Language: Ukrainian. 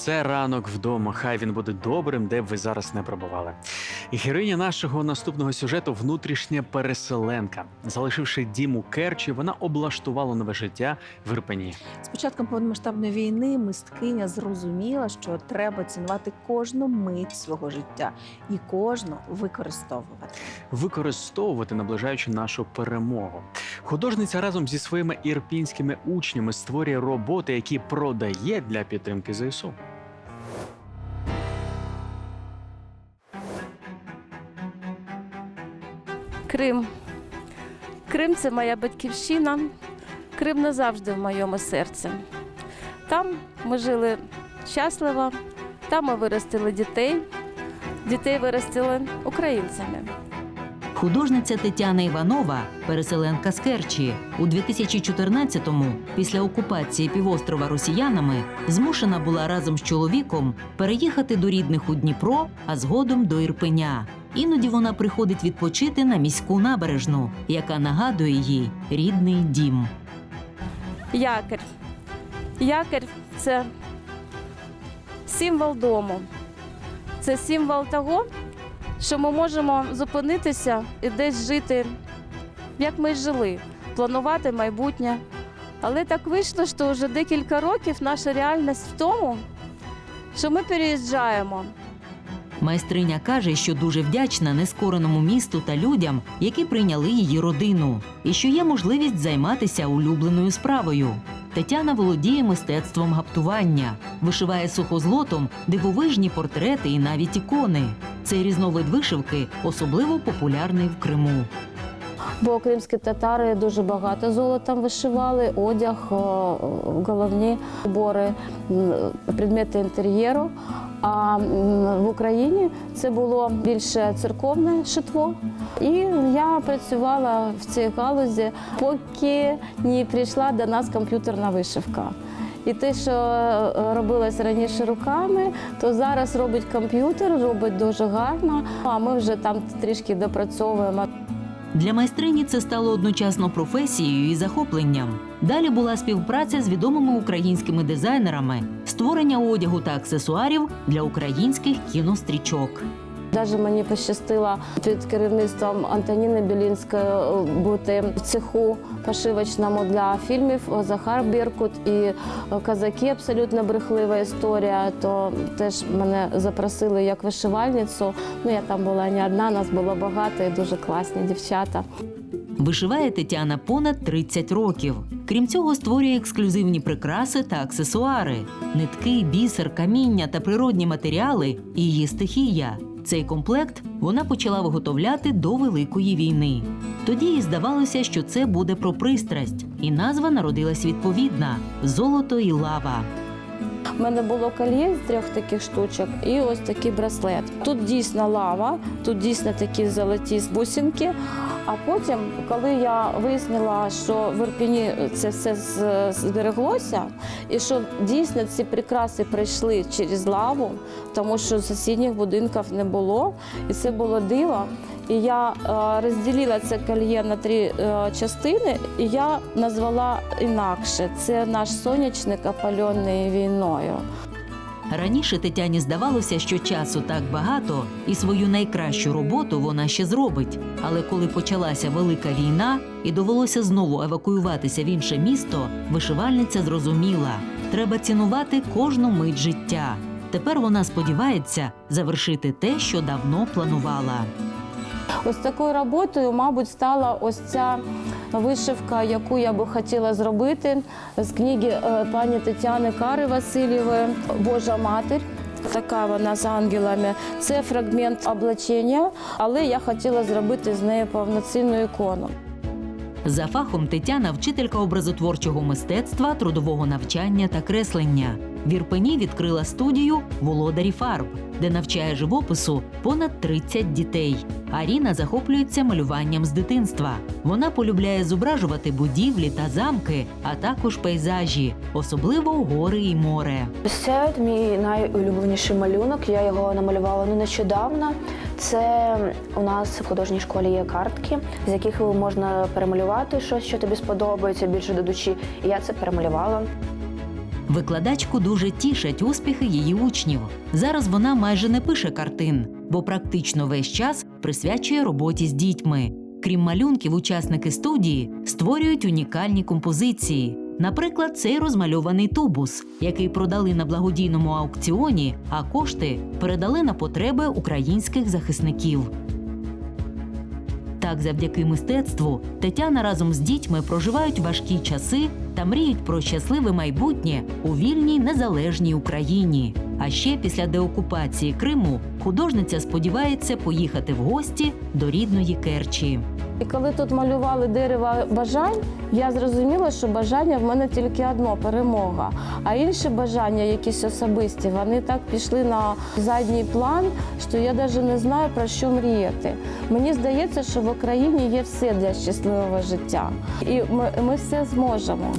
Це ранок вдома. Хай він буде добрим, де б ви зараз не пробували. Героїня нашого наступного сюжету внутрішня переселенка. Залишивши дім у Керчі, вона облаштувала нове життя в Ірпені. З початком повномасштабної війни мисткиня зрозуміла, що треба цінувати кожну мить свого життя і кожну використовувати. використовувати, наближаючи нашу перемогу. Художниця разом зі своїми ірпінськими учнями створює роботи, які продає для підтримки ЗСУ. Крим. Крим це моя батьківщина. Крим назавжди в моєму серці. Там ми жили щасливо, там ми виростили дітей. Дітей виростили українцями. Художниця Тетяна Іванова, переселенка з Керчі, у 2014-му, після окупації півострова росіянами, змушена була разом з чоловіком переїхати до рідних у Дніпро, а згодом до Ірпеня. Іноді вона приходить відпочити на міську набережну, яка нагадує їй рідний дім. Якір. Якір це символ дому. Це символ того, що ми можемо зупинитися і десь жити, як ми жили, планувати майбутнє. Але так вийшло, що вже декілька років наша реальність в тому, що ми переїжджаємо. Майстриня каже, що дуже вдячна нескореному місту та людям, які прийняли її родину, і що є можливість займатися улюбленою справою. Тетяна володіє мистецтвом гаптування, вишиває сухозлотом дивовижні портрети і навіть ікони. Цей різновид вишивки особливо популярний в Криму. Бо кримські татари дуже багато золотом вишивали, одяг, головні убори, предмети інтер'єру. А в Україні це було більше церковне шитво. І я працювала в цій галузі, поки не прийшла до нас комп'ютерна вишивка. І те, що е, робилось раніше руками, то зараз робить комп'ютер, робить дуже гарно. А ми вже там трішки допрацьовуємо. Для майстрині це стало одночасно професією і захопленням. Далі була співпраця з відомими українськими дизайнерами, створення одягу та аксесуарів для українських кінострічок. Даже мені пощастило під керівництвом Антоніни Білінської е, бути в цеху пошивочному для фільмів Захар Біркут і е, Казаки абсолютно брехлива історія. То теж мене запросили як вишивальницю. Ну я там була не одна, нас було багато і дуже класні дівчата. Вишиває Тетяна понад 30 років. Крім цього, створює ексклюзивні прикраси та аксесуари, нитки, бісер, каміння та природні матеріали її стихія. Цей комплект вона почала виготовляти до Великої війни. Тоді їй здавалося, що це буде про пристрасть, і назва народилась відповідна золото і лава. У мене було кольє з трьох таких штучок і ось такий браслет. Тут дійсно лава, тут дійсно такі золоті бусинки. А потім, коли я вияснила, що в Ірпіні це все збереглося, і що дійсно ці прикраси прийшли через лаву, тому що сусідніх будинків не було, і це було диво. І я е, розділила це кольє на три е, частини, і я назвала інакше. Це наш сонячник, опалений війною. Раніше Тетяні здавалося, що часу так багато, і свою найкращу роботу вона ще зробить. Але коли почалася велика війна і довелося знову евакуюватися в інше місто, вишивальниця зрозуміла, треба цінувати кожну мить життя. Тепер вона сподівається завершити те, що давно планувала. Ось такою роботою, мабуть, стала ось ця вишивка, яку я би хотіла зробити з книги е, пані Тетяни Кари Васильєвої Божа матір. Така вона з ангелами. Це фрагмент облачення, але я хотіла зробити з неї повноцінну ікону. За фахом Тетяна вчителька образотворчого мистецтва, трудового навчання та креслення. В Ірпені відкрила студію Володарі фарб, де навчає живопису понад 30 дітей. Аріна захоплюється малюванням з дитинства. Вона полюбляє зображувати будівлі та замки, а також пейзажі, особливо гори і море. Це мій найулюбленіший малюнок. Я його намалювала ну, нещодавно. Це у нас в художній школі є картки, з яких можна перемалювати щось, що тобі сподобається, більше до душі. І я це перемалювала. Викладачку дуже тішать успіхи її учнів. Зараз вона майже не пише картин, бо практично весь час присвячує роботі з дітьми. Крім малюнків, учасники студії створюють унікальні композиції. Наприклад, цей розмальований тубус, який продали на благодійному аукціоні, а кошти передали на потреби українських захисників. Так, завдяки мистецтву, Тетяна разом з дітьми проживають важкі часи та мріють про щасливе майбутнє у вільній незалежній Україні. А ще після деокупації Криму художниця сподівається поїхати в гості до рідної Керчі. І коли тут малювали дерево бажань, я зрозуміла, що бажання в мене тільки одно перемога. А інші бажання, якісь особисті, вони так пішли на задній план, що я навіть не знаю про що мріяти. Мені здається, що в Україні є все для щасливого життя, і ми, ми все зможемо.